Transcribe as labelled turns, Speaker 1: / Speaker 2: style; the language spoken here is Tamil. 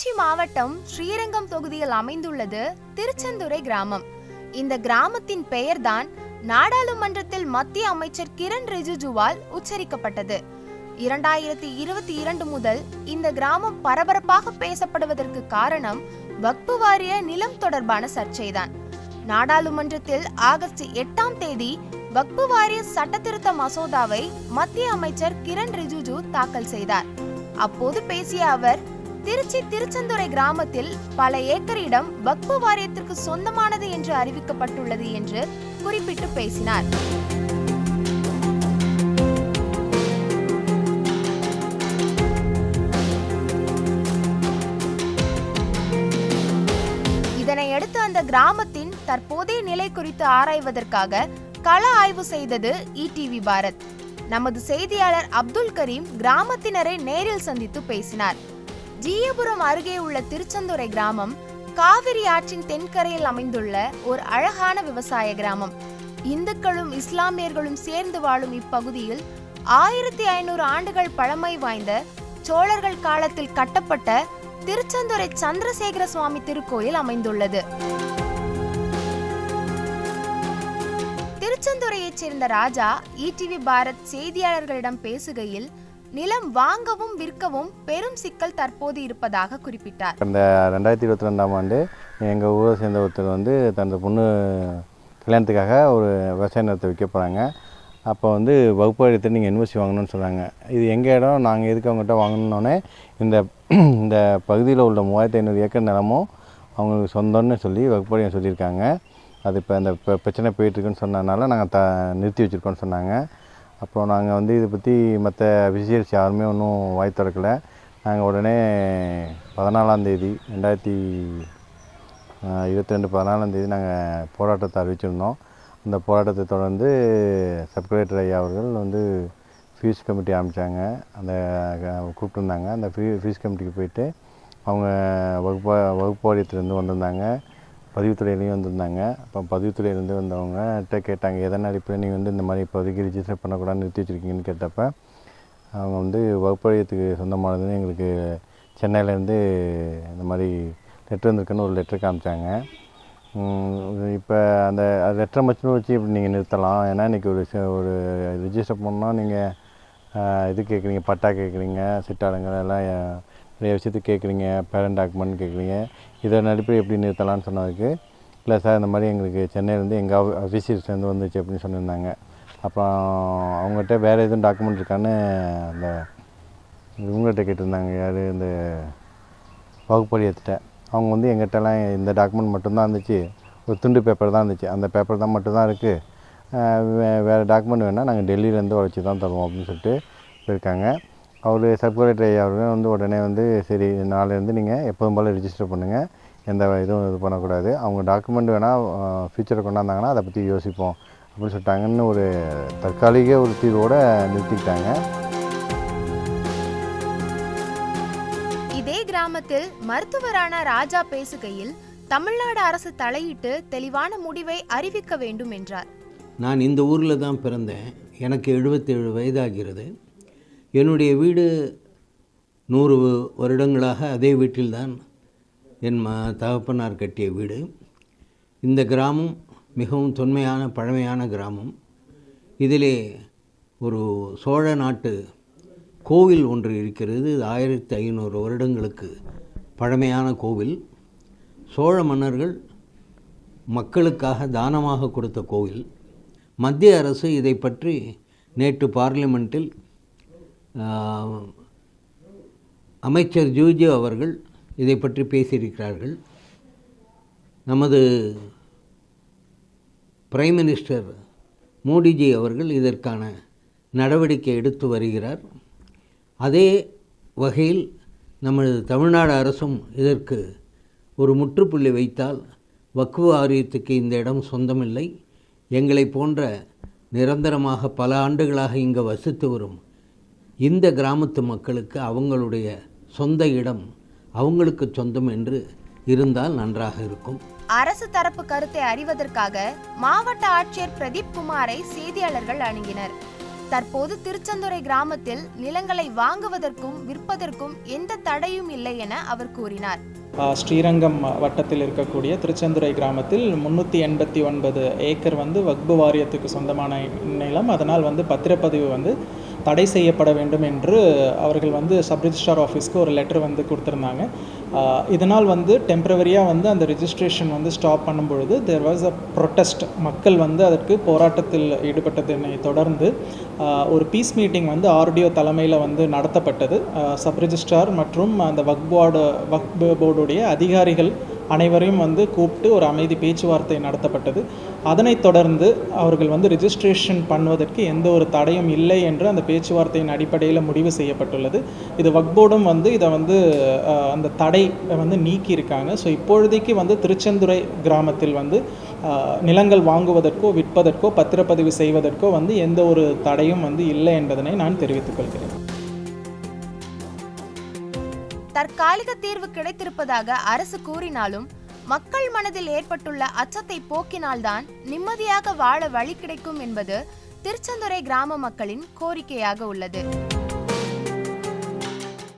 Speaker 1: திருச்சி மாவட்டம் ஸ்ரீரங்கம் தொகுதியில் அமைந்துள்ளது திருச்செந்துறை கிராமம். இந்த கிராமத்தின் பெயர்தான் நாடாளுமன்றத்தில் மத்திய அமைச்சர் கிரண் ரிஜிஜுவால் உச்சரிக்கப்பட்டது. இரண்டாயிரத்தி இருபத்தி இரண்டு முதல் இந்த கிராமம் பரபரப்பாக பேசப்படுவதற்கு காரணம் வக்பு வாரிய நிலம் தொடர்பான சர்ச்சைதான். நாடாளுமன்றத்தில் ஆகஸ்ட் எட்டாம் தேதி வக்பு வாரிய சட்டத்திருத்த மசோதாவை மத்திய அமைச்சர் கிரண் ரிஜிஜு தாக்கல் செய்தார். அப்போது பேசிய அவர் திருச்சி திருச்செந்துறை கிராமத்தில் பல ஏக்கர் இடம் வக்பு வாரியத்திற்கு சொந்தமானது என்று அறிவிக்கப்பட்டுள்ளது என்று குறிப்பிட்டு பேசினார். இதனையடுத்து அந்த கிராமத்தின் தற்போதைய நிலை குறித்து ஆராய்வதற்காக கள ஆய்வு செய்தது இடிவி பாரத். நமது செய்தியாளர் அப்துல் கரீம் கிராமத்தினரை நேரில் சந்தித்து பேசினார். ஜீயபுரம் அருகே உள்ள திருச்செந்துறை கிராமம் காவிரி ஆற்றின் தென்கரையில் அமைந்துள்ள ஒரு அழகான விவசாய கிராமம். இந்துக்களும் இஸ்லாமியர்களும் சேர்ந்து வாழும் இப்பகுதியில் ஆயிரத்தி ஐநூறு ஆண்டுகள் பழமை வாய்ந்த சோழர்கள் காலத்தில் கட்டப்பட்ட திருச்செந்துறை சந்திரசேகர சுவாமி திருக்கோயில் அமைந்துள்ளது. திருச்செந்துறையைச் சேர்ந்த ராஜா இடிவி பாரத் செய்தியாளர்களிடம் பேசுகையில் நிலம் வாங்கவும் விற்கவும் பெரும் சிக்கல் தற்போது இருப்பதாக குறிப்பிட்டார்.
Speaker 2: கடந்த ரெண்டாயிரத்தி இருபத்தி ரெண்டாம் ஆண்டு எங்கள் ஊரை சேர்ந்த ஒருத்தர் வந்து தனது பொண்ணு கல்யாணத்துக்காக ஒரு விவசாய நிலத்தை விற்க போகிறாங்க அப்போ வந்து வகுப்பு எடுத்து நீங்கள் யூனிவர்சிட்டி வாங்கணும்னு சொன்னாங்க இது எங்கள் இடம்? நாங்கள் எதுக்கு அவங்ககிட்ட வாங்கணுன்னே இந்த இந்த பகுதியில் உள்ள மூவாயிரத்தி ஐநூறு ஏக்கர் நிலமும் அவங்களுக்கு சொந்தம்னு சொல்லி வகுப்படையை சொல்லியிருக்காங்க. அது இப்போ இந்த பிரச்சனை போயிட்டுருக்குன்னு சொன்னதுனால நாங்கள் த நிறுத்தி வச்சுருக்கோன்னு சொன்னாங்க. அப்புறம் நாங்கள் வந்து இதை பற்றி மற்ற விசியர்ஸ் யாருமே ஒன்றும் வாய் திறக்கலை. நாங்கள் உடனே பதினாலாந்தேதி ரெண்டாயிரத்தி இருபத்தி ரெண்டு பதினாலாந்தேதி நாங்கள் போராட்டத்தை அறிவிச்சிருந்தோம். அந்த போராட்டத்தை தொடர்ந்து சப்கலெக்டர் ஐயா அவர்கள் வந்து ஃபீஸ் கமிட்டி அமைச்சாங்க அந்த கூப்பிட்டுருந்தாங்க. அந்த ஃபீ ஃபீஸ் கமிட்டிக்கு போயிட்டு அவங்க வகுப்பா வகுப்பு வாரியத்துலேருந்து வந்திருந்தாங்க. பதிவுத்துறையிலையும் வந்திருந்தாங்க. அப்போ பதிவுத்துறையிலேருந்து வந்தவங்ககிட்ட கேட்டாங்க எதன் அடிப்படையில் நீங்கள் வந்து இந்த மாதிரி இப்போதைக்கு ரிஜிஸ்டர் பண்ணக்கூடாது நிறுத்தி வச்சுருக்கீங்கன்னு கேட்டப்ப அவங்க வந்து வகுப்பழியத்துக்கு சொந்தமானதுன்னு எங்களுக்கு சென்னையிலேருந்து இந்த மாதிரி லெட்ரு வந்திருக்குன்னு ஒரு லெட்ரு காமிச்சாங்க. இப்போ அந்த லெட்டரை மட்டும் வச்சு இப்படி நீங்கள் நிறுத்தலாம். ஏன்னா இன்றைக்கி ஒரு ஒரு ரிஜிஸ்டர் பண்ணால் நீங்கள் இது கேட்குறீங்க பட்டா கேட்குறீங்க சிட்டாளங்கள் எல்லாம் நிறைய விஷயத்துக்கு கேட்குறீங்க பேரண்ட் டாக்குமெண்ட் கேட்குறீங்க. இதன் அடிப்படை எப்படி நிறுத்தலாம்னு சொன்னதுக்கு இல்லை சார் இந்த மாதிரி எங்களுக்கு சென்னையிலேருந்து எங்கள் அஃபீஷியல்ஸ்லேருந்து வந்துச்சு அப்படின்னு சொல்லியிருந்தாங்க அப்புறம் அவங்ககிட்ட வேறு எதுவும் டாக்குமெண்ட் இருக்கான்னு அந்த இவங்ககிட்ட கேட்டிருந்தாங்க. யார்? இந்த வகுப்படியத்திட்ட அவங்க வந்து எங்கிட்டலாம் இந்த டாக்குமெண்ட் மட்டும்தான் இருந்துச்சு. ஒரு துண்டு பேப்பர் தான் இருந்துச்சு. அந்த பேப்பர் தான் மட்டும்தான் இருக்குது வே வேறு டாக்குமெண்ட் வேணால் நாங்கள் டெல்லியிலேருந்து உழைச்சி தான் தருவோம் அப்படின்னு சொல்லிட்டு போயிருக்காங்க. அவர் சப்கலெக்டர் ஐயா அவர்கள் வந்து உடனே வந்து சரி நாளையிலேருந்து நீங்கள் எப்போதும் போல் ரிஜிஸ்டர் பண்ணுங்கள் எந்த இதுவும் இது பண்ணக்கூடாது. அவங்க டாக்குமெண்ட் வேணால் ஃபியூச்சரை கொண்டாந்தாங்கன்னா அதை பற்றி யோசிப்போம் அப்படின்னு சொல்லிட்டாங்கன்னு ஒரு தற்காலிக ஒரு தீர்வோடு நிறுத்திக்கிட்டாங்க.
Speaker 1: இதே கிராமத்தில் மருத்துவரான ராஜா பேசுகையில் தமிழ்நாடு அரசு தலையிட்டு தெளிவான முடிவை அறிவிக்க வேண்டும் என்றார்.
Speaker 3: நான் இந்த ஊரில் தான் பிறந்தேன். எனக்கு எழுபத்தேழு வயதாகிறது. என்னுடைய வீடு நூறு வருடங்களாக அதே வீட்டில்தான் என் ம தகப்பனார் கட்டிய வீடு. இந்த கிராமம் மிகவும் தொன்மையான பழமையான கிராமம். இதிலே ஒரு சோழ நாட்டு கோவில் ஒன்று இருக்கிறது. இது ஆயிரத்தி ஐநூறு வருடங்களுக்கு பழமையான கோவில். சோழ மன்னர்கள் மக்களுக்காக தானமாக கொடுத்த கோவில். மத்திய அரசு இதை பற்றி நேற்று பார்லிமெண்ட்டில் அமைச்சர் ஜூஜி அவர்கள் இதை பற்றி பேசியிருக்கிறார்கள். நமது பிரைம் மினிஸ்டர் மோடிஜி அவர்கள் இதற்கான நடவடிக்கை எடுத்து வருகிறார். அதே வகையில் நமது தமிழ்நாடு அரசும் இதற்கு ஒரு முற்றுப்புள்ளி வைத்தால் வக்குவ வாரியத்துக்கு இந்த இடம் சொந்தமில்லை. எங்களை போன்ற நிரந்தரமாக பல ஆண்டுகளாக இங்கு வசித்து வரும் இந்த கிராமத்து மக்களுக்கு அவங்களுடைய சொந்த இடம் அவங்களுக்கு சொந்தம் என்று இருந்தால் நன்றாக இருக்கும்.
Speaker 1: அரசு தரப்பு கருத்தை அறிவதற்காக மாவட்ட ஆட்சியர் பிரதீப் குமாரை செய்தியாளர்கள் அணுகினர். தற்போது திருச்செந்துறை கிராமத்தில் நிலங்களை வாங்குவதற்கும் விற்பதற்கும் எந்த தடையும் இல்லை என அவர் கூறினார்.
Speaker 4: ஸ்ரீரங்கம் வட்டத்தில் இருக்கக்கூடிய திருச்செந்துறை கிராமத்தில் முந்நூற்றி எண்பத்தி ஒன்பது ஏக்கர் வந்து வக்பு வாரியத்துக்கு சொந்தமான நிலம். அதனால் வந்து பத்திரப்பதிவு வந்து தடை செய்யப்பட வேண்டும் என்று அவர்கள் வந்து சப் ரிஜிஸ்ட்ரார் ஆஃபீஸ்க்கு ஒரு லெட்டர் வந்து கொடுத்துருந்தாங்க. இதனால் வந்து டெம்பரவரியாக வந்து அந்த ரிஜிஸ்ட்ரேஷன் வந்து ஸ்டாப் பண்ணும் பொழுது தேர் வாஸ் அ ப்ரொட்டஸ்ட் மக்கள் வந்து அதற்கு போராட்டத்தில் ஈடுபட்டதனை தொடர்ந்து ஒரு பீஸ் மீட்டிங் வந்து ஆர்டிஓ தலைமையில் வந்து நடத்தப்பட்டது. சப் ரிஜிஸ்ட்ரார் மற்றும் அந்த வக் போர்டு வக் போர்டுடைய அதிகாரிகள் அனைவரையும் வந்து கூப்பிட்டு ஒரு அமைதி பேச்சுவார்த்தை நடத்தப்பட்டது. அதனைத் தொடர்ந்து அவர்கள் வந்து ரிஜிஸ்ட்ரேஷன் பண்ணுவதற்கு எந்த ஒரு தடையும் இல்லை என்று அந்த பேச்சுவார்த்தையின் அடிப்படையில் முடிவு செய்யப்பட்டுள்ளது. இது வக்போர்டும் வந்து இதை வந்து அந்த தடை வந்து நீக்கியிருக்காங்க. ஸோ இப்பொழுதைக்கு வந்து திருச்செந்துறை கிராமத்தில் வந்து நிலங்கள் வாங்குவதற்கோ விற்பதற்கோ பத்திரப்பதிவு செய்வதற்கோ வந்து எந்த ஒரு தடையும் வந்து இல்லை என்பதனை நான் தெரிவித்துக் கொள்கிறேன்.
Speaker 1: தற்காலிக தீர்வு கிடைத்திருப்பதாக அரசு கூறினாலும் மக்கள் மனதில் ஏற்பட்டுள்ள அச்சத்தை போக்கினால்தான் நிம்மதியாக வாழ வழி கிடைக்கும் என்பது திருச்செந்துறை கிராம மக்களின் கோரிக்கையாக உள்ளது.